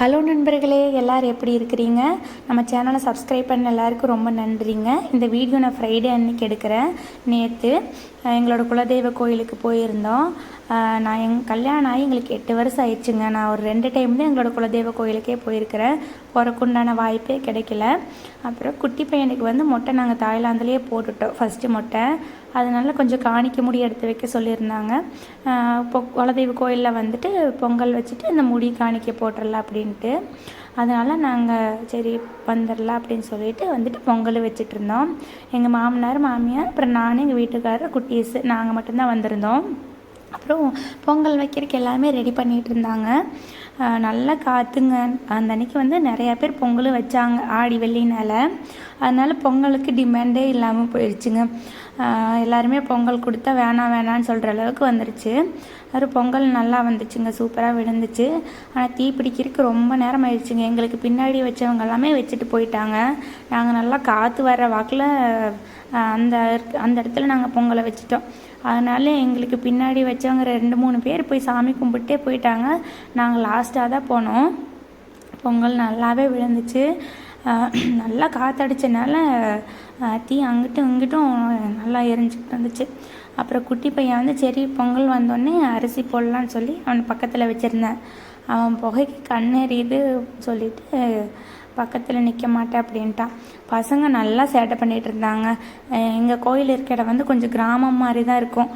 Hello நண்பர்களே எல்லோரும் எப்படி இருக்கிறீங்க? நம்ம சேனலை சப்ஸ்கிரைப் பண்ண எல்லாருக்கும் ரொம்ப நன்றிங்க. இந்த வீடியோ நான் ஃப்ரைடே அன்னைக்கு எடுக்கிறேன். நேற்று எங்களோட குலதெய்வ கோயிலுக்கு போயிருந்தோம். நான் எங் கல்யாணம் ஆகி எங்களுக்கு எட்டு வருஷம் ஆயிடுச்சுங்க. நான் ஒரு ரெண்டு டைம் தான் எங்களோட குலதெய்வ கோயிலுக்கே போயிருக்கிறேன். போகிறக்குண்டான வாய்ப்பே கிடைக்கல. அப்புறம் குட்டி பையனுக்கு வந்து மொட்டை நாங்கள் தாய்லாந்துலேயே போட்டுட்டோம். ஃபஸ்ட்டு மொட்டை. அதனால கொஞ்சம் காணிக்க முடி எடுத்து வைக்க சொல்லியிருந்தாங்க. பொ இப்போ குலதெய்வ கோயிலில் வந்துட்டு பொங்கல் வச்சுட்டு இந்த முடி காணிக்க போட்டுடலாம் அப்படின்ட்டு. அதனால் நாங்கள் சரி வந்துடலாம் அப்படின்னு சொல்லிட்டு வந்துட்டு பொங்கல் வச்சுட்டு இருந்தோம். எங்கள் மாமனார் மாமியார் அப்புறம் நானும் எங்கள் வீட்டுக்காரர் இஸ் நாங்கள் மட்டும்தான் வந்திருந்தோம். அப்புறம் பொங்கல் வைக்கிறதுக்கு எல்லாமே ரெடி பண்ணிகிட்டு இருந்தாங்க. நல்லா காற்றுங்க அந்த அன்னைக்கு வந்து நிறையா பேர் பொங்கல் வச்சாங்க ஆடி வெள்ளினால். அதனால் பொங்கலுக்கு டிமாண்டே இல்லாமல் போயிடுச்சுங்க எல்லாருமே பொங்கல் கொடுத்தா வேணாம் வேணான்னு சொல்கிற அளவுக்கு வந்துருச்சு. அது பொங்கல் நல்லா வந்துச்சுங்க சூப்பராக விழுந்துச்சு. ஆனால் தீ பிடிக்கிறதுக்கு ரொம்ப நேரம் ஆயிடுச்சுங்க. எங்களுக்கு பின்னாடி வச்சவங்க எல்லாமே வச்சுட்டு போயிட்டாங்க. நாங்கள் நல்லா காற்று வர்ற வாக்கில் அந்த அந்த இடத்துல நாங்கள் பொங்கலை வச்சுட்டோம். அதனால எங்களுக்கு பின்னாடி வச்சவங்க ரெண்டு மூணு பேர் போய் சாமி கும்பிட்டே போயிட்டாங்க. நாங்கள் லாஸ்ட்டாக தான் போனோம். பொங்கல் நல்லாவே விழுந்துச்சு. நல்லா காற்றடிச்சனால தீ அங்கிட்டும் இங்கிட்டும் நல்லா எரிஞ்சுக்கிட்டு இருந்துச்சு. அப்புறம் குட்டி பையன் வந்து சரி பொங்கல் வந்தோடனே அரிசி போடலான்னு சொல்லி அவன் பக்கத்தில் வச்சுருந்தேன். அவன் புகைக்கு கண்ணெறியுது சொல்லிட்டு பக்கத்தில் நிற்க மாட்டேன் அப்படின்ட்டான் பசங்க நல்லா சேட்டை பண்ணிகிட்டு இருந்தாங்க. எங்கள் கோயில் இருக்க இடம் வந்து கொஞ்சம் கிராமம் மாதிரி தான் இருக்கும்.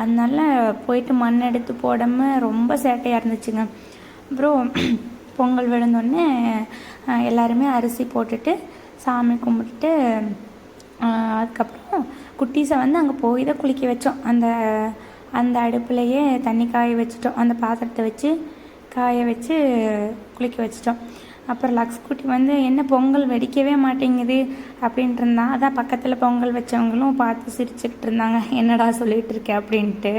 அதனால போயிட்டு மண் எடுத்து போடாமல் ரொம்ப சேட்டையாக இருந்துச்சுங்க. அப்புறம் பொங்கல் விழுந்தோடனே எல்லாருமே அரிசி போட்டுட்டு சாமி கும்பிட்டுட்டு அதுக்கப்புறம் குட்டீஸை வந்து அங்கே போய் தான் குளிக்க வச்சோம். அந்த அந்த அடுப்புலையே தண்ணி காய வச்சிட்டோம். அந்த பாத்திரத்தை வச்சு காய வச்சு குளிக்க வச்சிட்டோம். அப்புறம் லக்ஸ் குட்டி வந்து என்ன பொங்கல் வெடிக்கவே மாட்டேங்குது? அப்படின்ட்டு இருந்தான் அதான் பக்கத்தில் பொங்கல் வச்சவங்களும் பார்த்து சிரிச்சுக்கிட்டு இருந்தாங்க என்னடா சொல்லிகிட்டு இருக்கேன் அப்படின்ட்டு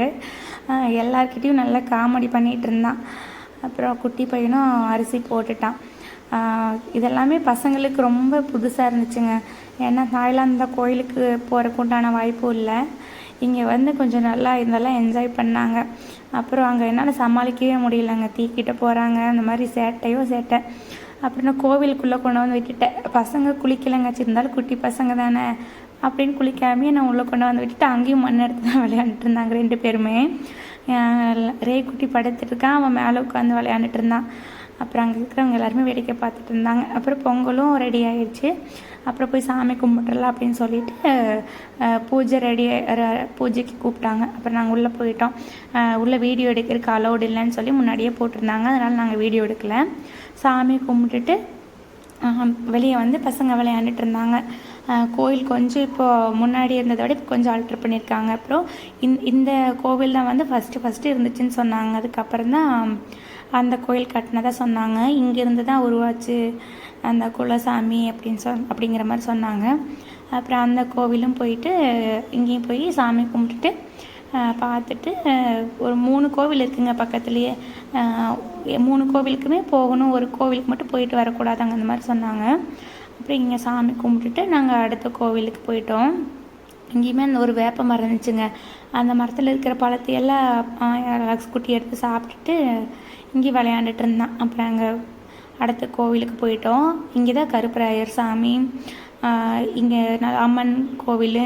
எல்லார்கிட்டேயும் நல்லா காமெடி பண்ணிகிட்டு இருந்தான் அப்புறம் குட்டி பையனும் அரிசி போட்டுட்டான். இதெல்லாமே பசங்களுக்கு ரொம்ப புதுசாக இருந்துச்சுங்க. ஏன்னா தாய்லாந்து தான் கோயிலுக்கு போகிறக்கு உண்டான வாய்ப்பும் இல்லை. இங்கே வந்து கொஞ்சம் நல்லா இதெல்லாம் என்ஜாய் பண்ணாங்க. அப்புறம் அங்கே என்னால் சமாளிக்கவே முடியலங்க. தீக்கிட்ட போகிறாங்க அந்த மாதிரி சேட்டையோ சேட்டை. அப்புறம் நான் கோவிலுக்குள்ளே கொண்டு வந்து விட்டுட்டேன். பசங்க குளிக்கலைங்க இருந்தாலும் குட்டி பசங்க தானே அப்படின்னு குளிக்காமையே நான் உள்ளே கொண்டு வந்து விட்டுட்டு அங்கேயும் மண் எடுத்து தான் விளையாண்டுட்டு இருந்தாங்க ரெண்டு பேருமே. ரே குட்டி படுத்துட்டு இருக்கான் அவன் மேலே உட்காந்து விளையாண்டுட்டு இருந்தான். அப்புறம் அங்கே இருக்கிறவங்க எல்லாருமே வேடிக்கை பார்த்துட்டு இருந்தாங்க. அப்புறம் பொங்கலும் ரெடி ஆயிடுச்சு அப்புறம் போய் சாமி கும்பிட்றலாம் அப்படின்னு சொல்லிட்டு பூஜை ரெடி பூஜைக்கு கூப்பிட்டாங்க. அப்புறம் நாங்கள் உள்ளே போயிட்டோம். உள்ளே வீடியோ எடுக்கிறதுக்கு அலௌடு இல்லைன்னு சொல்லி முன்னாடியே போட்டிருந்தாங்க. அதனால் நாங்கள் வீடியோ எடுக்கல. சாமி கும்பிட்டுட்டு வெளியே வந்து பசங்க விளையாண்டுட்டு இருந்தாங்க. கோயில் கொஞ்சம் இப்போ முன்னாடி இருந்ததை விட இப்போ கொஞ்சம் ஆல்ட்ரு பண்ணியிருக்காங்க. அப்புறம் இந்த இந்த கோவில் தான் வந்து ஃபஸ்ட்டு ஃபஸ்ட்டு இருந்துச்சுன்னு சொன்னாங்க. அதுக்கப்புறம் தான் அந்த கோயில் கட்டினதாக சொன்னாங்க. இங்கேருந்து தான் உருவாச்சு அந்த குலசாமி அப்படின்னு சொ அப்படிங்கிற மாதிரி சொன்னாங்க. அப்புறம் அந்த கோவிலும் போயிட்டு இங்கேயும் போய் சாமி கும்பிட்டுட்டு பார்த்துட்டு ஒரு மூணு கோவில் இருக்குங்க பக்கத்துலேயே. மூணு கோவிலுக்குமே போகணும். ஒரு கோவிலுக்கு மட்டும் போயிட்டு வரக்கூடாதாங்க அந்த மாதிரி சொன்னாங்க. அப்புறம் இங்கே சாமி கும்பிட்டுட்டு நாங்கள் அடுத்த கோவிலுக்கு போயிட்டோம். இங்கேயுமே அந்த ஒரு வேப்ப மரம் இருந்துச்சுங்க. அந்த மரத்தில் இருக்கிற பழத்தையெல்லாம் குட்டி எடுத்து சாப்பிட்டுட்டு இங்கே விளையாண்டுட்டு இருந்தான். அப்புறம் அங்கே அடுத்த கோவிலுக்கு போயிட்டோம். இங்கே தான் கருப்பராயர் சாமி இங்கே அம்மன் கோவில்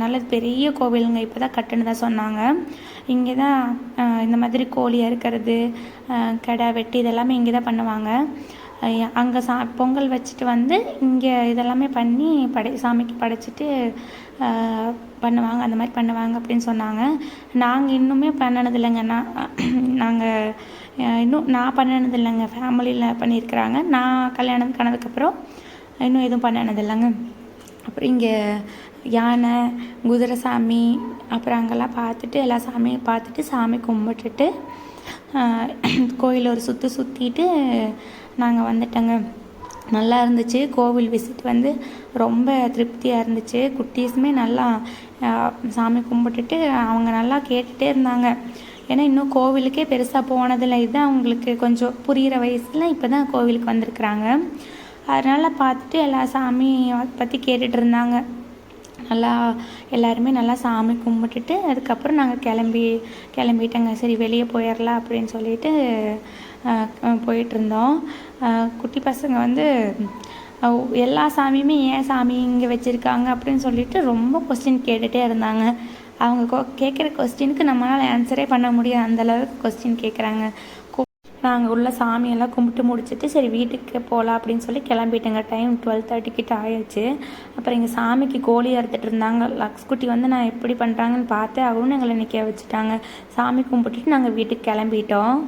நல்ல பெரிய கோவிலுங்க இப்போ தான் கட்டுனதா சொன்னாங்க. இங்கே தான் இந்த மாதிரி கோழி அறுக்கிறது கடை வெட்டி இதெல்லாமே இங்கே தான் பண்ணுவாங்க அங்கே சா பொங்கல் வச்சுட்டு வந்து இங்கே இதெல்லாமே பண்ணி படை சாமிக்கு படைச்சிட்டு பண்ணுவாங்க அந்த மாதிரி பண்ணுவாங்க அப்படின்னு சொன்னாங்க. நாங்கள் இன்னுமே பண்ணினது நான் நாங்கள் இன்னும் நான் பண்ணினது இல்லைங்க ஃபேமிலியில் பண்ணியிருக்கிறாங்க. நான் கல்யாணம் கனதுக்கப்புறம் இன்னும் எதுவும் பண்ணினது இல்லைங்க அப்புறம் இங்கே யானை குதிரை சாமி அப்புறம் அங்கெல்லாம் பார்த்துட்டு எல்லா சாமியும் பார்த்துட்டு சாமி கும்பிட்டுட்டு கோயில் ஒரு சுற்று சுற்றிட்டு நாங்கள் வந்துட்டோங்க. நல்லா இருந்துச்சு. கோவில் விசிட் வந்து ரொம்ப திருப்தியாக இருந்துச்சு. குட்டீஸுமே நல்லா சாமி கும்பிட்டுட்டு அவங்க நல்லா கேட்டுகிட்டே இருந்தாங்க. ஏன்னா இன்னும் கோவிலுக்கே பெருசாக போனதில்லை. இதுதான் அவங்களுக்கு கொஞ்சம் புரிகிற வயசில் இப்போ தான் கோவிலுக்கு வந்திருக்குறாங்க. அதனால் பார்த்துட்டு எல்லா சாமி பற்றி கேட்டுட்டு இருந்தாங்க. நல்லா எல்லாருமே நல்லா சாமி கும்பிட்டுட்டு அதுக்கப்புறம் நாங்கள் கிளம்பி கிளம்பிட்டோங்க. சரி வெளியே போயிடலாம் அப்படின்னு சொல்லிட்டு போயிட்டுருந்தோம் குட்டி பசங்க வந்து எல்லா சாமியுமே ஏன் சாமி இங்கே வச்சுருக்காங்க அப்படின்னு சொல்லிட்டு ரொம்ப கொஸ்டின் கேட்டுகிட்டே இருந்தாங்க. அவங்க கொ கேட்குற கொஸ்டினுக்கு நம்மளால் ஆன்சரே பண்ண முடியாது. அந்த அளவுக்கு கொஸ்டின் கேட்குறாங்க. நாங்கள் உள்ள சாமியெல்லாம் கும்பிட்டு முடிச்சுட்டு சரி வீட்டுக்கு போகலாம் அப்படின்னு சொல்லி கிளம்பிட்டேங்க. டைம் டுவெல் தேர்ட்டி கிட்ட ஆயிடுச்சு. அப்புறம் எங்கள் சாமிக்கு கோழி அறுத்துட்டு இருந்தாங்க. லக்ஸ்குட்டி வந்து நான் எப்படி பண்ணுறாங்கன்னு பார்த்து அவனும் எங்களை நிற்க வச்சுட்டாங்க. சாமி கும்பிட்டுட்டு நாங்கள் வீட்டுக்கு கிளம்பிட்டோம்.